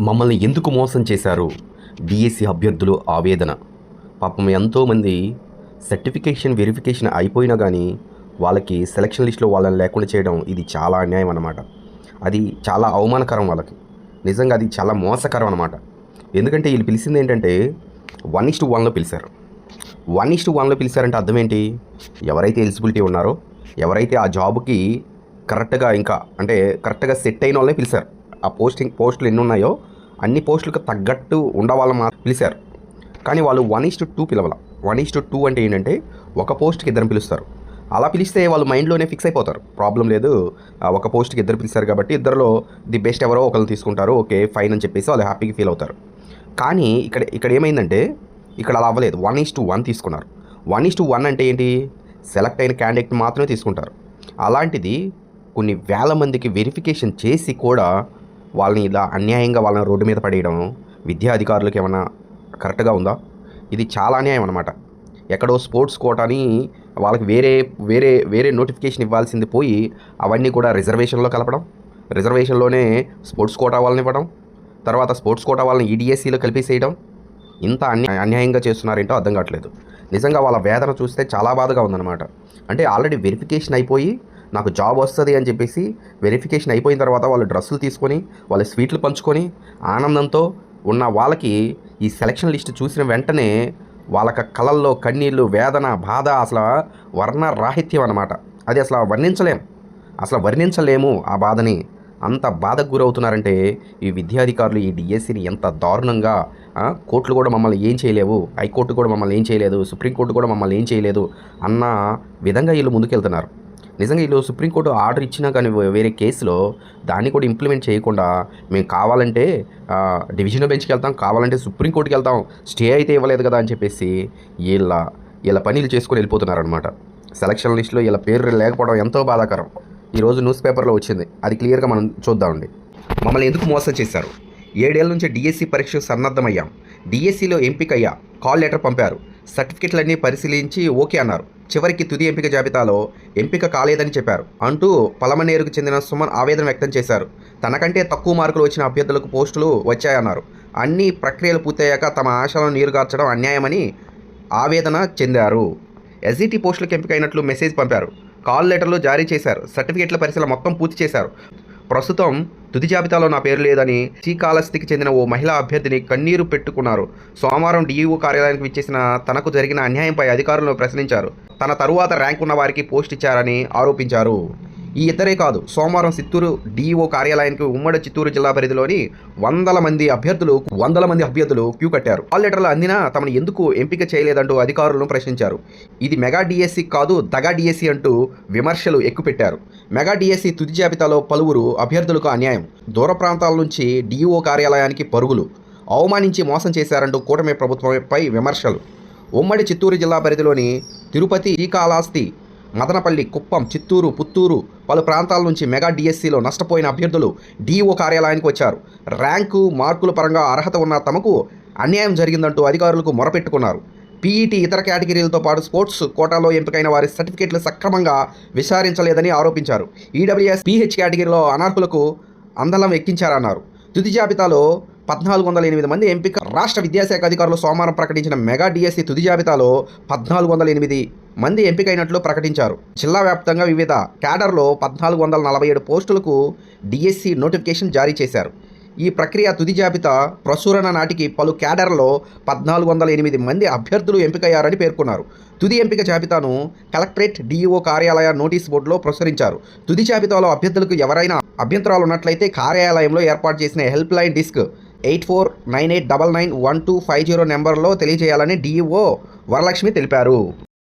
మమ్మల్ని ఎందుకు మోసం చేశారు? డిఎస్సి అభ్యర్థులు ఆవేదన. పాపం ఎంతోమంది సర్టిఫికేషన్ వెరిఫికేషన్ అయిపోయినా కానీ వాళ్ళకి సెలక్షన్ లిస్ట్లో వాళ్ళని లేకుండా చేయడం ఇది చాలా అన్యాయం అన్నమాట. అది చాలా అవమానకరం వాళ్ళకి. నిజంగా అది చాలా మోసకరం అనమాట ఎందుకంటే వీళ్ళు పిలిచింది ఏంటంటే వన్ ఇస్టు వన్లో పిలిచారు. వన్ ఇస్టు వన్లో పిలిచారంటే అర్థం ఏంటి? ఎవరైతే ఎలిజిబిలిటీ ఉన్నారో ఎవరైతే ఆ జాబ్కి కరెక్ట్గా ఇంకా అంటే కరెక్ట్గా సెట్ అయిన వాళ్ళే పిలిచారు. ఆ పోస్టింగ్ పోస్టులు ఎన్ని ఉన్నాయో అన్ని పోస్టులకు తగ్గట్టు ఉండవాళ్ళని మాత్రం పిలిచారు. కానీ వాళ్ళు వన్ ఈస్ టు టూ పిలవాల. వన్ ఈస్ టు టూ అంటే ఏంటంటే ఒక పోస్ట్కి ఇద్దరు పిలుస్తారు. అలా పిలిస్తే వాళ్ళు మైండ్లోనే ఫిక్స్ అయిపోతారు. ప్రాబ్లం లేదు ఒక పోస్ట్కి ఇద్దరు పిలిచారు కాబట్టి ఇద్దరిలో ది బెస్ట్ ఎవరో ఒకరిని తీసుకుంటారు ఓకే ఫైన్ అని చెప్పేసి వాళ్ళు హ్యాపీగా ఫీల్ అవుతారు. కానీ ఇక్కడ ఇక్కడ ఏమైందంటే ఇక్కడ అలా అవ్వలేదు. వన్ ఈస్ టు వన్ తీసుకున్నారు. వన్ ఈస్ టు వన్ అంటే ఏంటి? సెలెక్ట్ అయిన క్యాండిడేట్ మాత్రమే తీసుకుంటారు. అలాంటిది కొన్ని వేల మందికి వెరిఫికేషన్ చేసి కూడా వాళ్ళని ఇలా అన్యాయంగా వాళ్ళని రోడ్డు మీద పడేయడం విద్యా అధికారులకు ఏమైనా కరెక్ట్గా ఉందా? ఇది చాలా అన్యాయం అనమాట ఎక్కడో స్పోర్ట్స్ కోటాని వాళ్ళకి వేరే వేరే వేరే నోటిఫికేషన్ ఇవ్వాల్సింది పోయి అవన్నీ కూడా రిజర్వేషన్లో కలపడం రిజర్వేషన్లోనే స్పోర్ట్స్ కోటా వాళ్ళని ఇవ్వడం తర్వాత స్పోర్ట్స్ కోటా వాళ్ళని ఈడిఎస్సీలో కలిపేసేయడం. ఇంత అన్యా అన్యాయంగా చేస్తున్నారేంటో అర్థం కావట్లేదు. నిజంగా వాళ్ళ వేదన చూస్తే చాలా బాధగా ఉందన్నమాట. అంటే ఆల్రెడీ వెరిఫికేషన్ అయిపోయి నాకు జాబ్ వస్తుంది అని చెప్పేసి వెరిఫికేషన్ అయిపోయిన తర్వాత వాళ్ళు డ్రెస్సులు తీసుకొని వాళ్ళ స్వీట్లు పంచుకొని ఆనందంతో ఉన్న వాళ్ళకి ఈ సెలక్షన్ లిస్ట్ చూసిన వెంటనే వాళ్ళకి కళల్లో కన్నీళ్ళు వేదన బాధ అసలు వర్ణ రాహిత్యం అన్నమాట. అది అసలు వర్ణించలేం. అసలు వర్ణించలేము ఆ బాధని. అంత బాధకు గురవుతున్నారంటే ఈ విద్యాధికారులు ఈ డిఎస్సిని ఎంత దారుణంగా కోర్టులు కూడా మమ్మల్ని ఏం చేయలేవు హైకోర్టు కూడా మమ్మల్ని ఏం చేయలేదు సుప్రీంకోర్టు కూడా మమ్మల్ని ఏం చేయలేదు అన్న విధంగా వీళ్ళు ముందుకెళ్తున్నారు. నిజంగా వీళ్ళు సుప్రీంకోర్టు ఆర్డర్ ఇచ్చినా కానీ వేరే కేసులో దాన్ని కూడా ఇంప్లిమెంట్ చేయకుండా మేము కావాలంటే డివిజన్ బెంచ్కి వెళ్తాం కావాలంటే సుప్రీంకోర్టుకి వెళ్తాం స్టే అయితే ఇవ్వలేదు కదా అని చెప్పేసి వీళ్ళ వీళ్ళ పనులు చేసుకొని వెళ్ళిపోతున్నారనమాట సెలక్షన్ లిస్ట్లో వీళ్ళ పేరు లేకపోవడం ఎంతో బాధాకరం. ఈరోజు న్యూస్ పేపర్లో వచ్చింది. అది క్లియర్గా మనం చూద్దామండి. మమ్మల్ని ఎందుకు మోసం చేశారు? ఏడేళ్ళ నుంచి డిఎస్సి పరీక్షకు సన్నద్ధమయ్యాం. డిఎస్సిలో ఎంపికయ్యా కాల్ లెటర్ పంపారు. సర్టిఫికెట్లన్నీ పరిశీలించి ఓకే అన్నారు. చివరికి తుది ఎంపిక జాబితాలో ఎంపిక కాలేదని చెప్పారు. అంటూ పలమనేరుకు చెందిన సుమన్ ఆవేదన వ్యక్తం చేశారు. తనకంటే తక్కువ మార్కులు వచ్చిన అభ్యర్థులకు పోస్టులు వచ్చాయన్నారు. అన్ని ప్రక్రియలు పూర్తయ్యాక తమ ఆశలను నీరుగార్చడం అన్యాయమని ఆవేదన చెందారు. ఎస్జిటి పోస్టులకు ఎంపికైనట్లు మెసేజ్ పంపారు. కాల్ లెటర్లు జారీ చేశారు. సర్టిఫికెట్ల పరిశీలన మొత్తం పూర్తి చేశారు. ప్రస్తుతం తుది జాబితాలో నా పేరు లేదని శ్రీకాళహస్తికి చెందిన ఓ మహిళా అభ్యర్థిని కన్నీరు పెట్టుకున్నారు. సోమవారం డీఈఓ కార్యాలయానికి విచ్చేసిన తనకు జరిగిన అన్యాయంపై అధికారులను ప్రశ్నించారు. తన తరువాత ర్యాంక్ ఉన్న వారికి పోస్ట్ ఇచ్చారని ఆరోపించారు. ఈ ఇద్దరే కాదు సోమవారం చిత్తూరు డిఈఓ కార్యాలయానికి ఉమ్మడి చిత్తూరు జిల్లా పరిధిలోని వందల మంది అభ్యర్థులు వందల మంది అభ్యర్థులు క్యూ కట్టారు. కాల్ లెటర్లు అందినా తమను ఎందుకు ఎంపిక చేయలేదంటూ అధికారులను ప్రశ్నించారు. ఇది మెగా డిఎస్సి కాదు దగా డిఎస్సి అంటూ విమర్శలు ఎక్కుపెట్టారు. మెగా డిఎస్సి తుది జాబితాలో పలువురు అభ్యర్థులకు అన్యాయం. దూర ప్రాంతాల నుంచి డిఈఓ కార్యాలయానికి పరుగులు. అవమానించి మోసం చేశారంటూ కూటమి ప్రభుత్వంపై విమర్శలు. ఉమ్మడి చిత్తూరు జిల్లా పరిధిలోని తిరుపతి ఈకాళాస్తి మదనపల్లి కుప్పం చిత్తూరు పుత్తూరు పలు ప్రాంతాల నుంచి మెగా డిఎస్సిలో నష్టపోయిన అభ్యర్థులు డిఓ కార్యాలయానికి వచ్చారు. ర్యాంకు మార్కుల పరంగా అర్హత ఉన్న తమకు అన్యాయం జరిగిందంటూ అధికారులకు మొరపెట్టుకున్నారు. పీఈటీ ఇతర కేటగిరీలతో పాటు స్పోర్ట్స్ కోటాలో ఎంపికైన వారి సర్టిఫికెట్లు సక్రమంగా విచారించలేదని ఆరోపించారు. ఈడబ్ల్యూఎస్ పీహెచ్ కేటగిరీలో అనర్హులకు అందలం ఎక్కించారన్నారు. తుది జాబితాలో పద్నాలుగు వందల ఎనిమిది మంది ఎంపిక రాష్ట్ర విద్యాశాఖ అధికారులు సోమవారం ప్రకటించిన మెగా డిఎస్సి తుది జాబితాలో పద్నాలుగు వందల ఎనిమిది మంది ఎంపికైనట్లు ప్రకటించారు. జిల్లా వ్యాప్తంగా వివిధ క్యాడర్లో పద్నాలుగు వందల నలభై ఏడు పోస్టులకు డిఎస్సి నోటిఫికేషన్ జారీ చేశారు. ఈ ప్రక్రియ తుది జాబితా ప్రచురణ నాటికి పలు క్యాడర్లో పద్నాలుగు వందల ఎనిమిది మంది అభ్యర్థులు ఎంపికయ్యారని పేర్కొన్నారు. తుది ఎంపిక జాబితాను కలెక్టరేట్ డిఈఓ కార్యాలయ నోటీస్ బోర్డులో ప్రచురించారు. తుది జాబితాలో అభ్యర్థులకు ఎవరైనా అభ్యంతరాలు ఉన్నట్లయితే కార్యాలయంలో ఏర్పాటు చేసిన help line desk eight four nine eight double nine one two five zero నెంబర్లో తెలియజేయాలని డిఈఓ వరలక్ష్మి తెలిపారు.